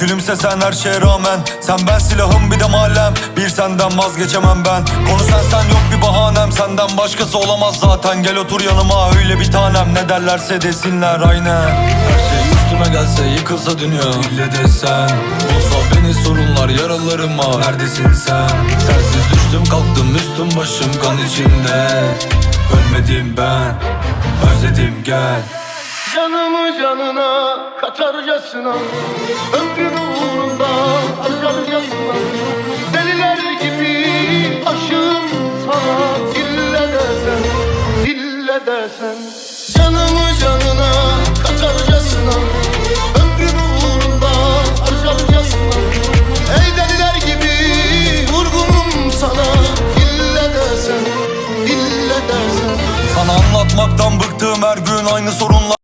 Gülümsesen her şeye rağmen. Sen ben silahım bir de mahallem Bir senden vazgeçemem ben. Konu sen sen yok bir bahanem. Senden başkası olamaz zaten. Gel otur yanıma öyle bir tanem. Ne derlerse desinler aynen. Her şey üstüme gelse yıkılsa dünya. İlle desen. Olsa beni sorunlar yaralarıma. Neredesin sen? Sensiz düştüm kalktım üstüm başım kan içimde Ölmedim ben. Özledim gel Canımı canına katarcasına. Ömrüm uğrunda harcarcasına Deliler gibi aşığım sana. Dille dersen, dille dersen. Canımı canına katarcasına. Ömrüm uğrunda harcarcasına Ey deliler gibi vurgunum sana. Dille dersen, dille dersen. Sana anlatmaktan bıktım her gün aynı sorunlar.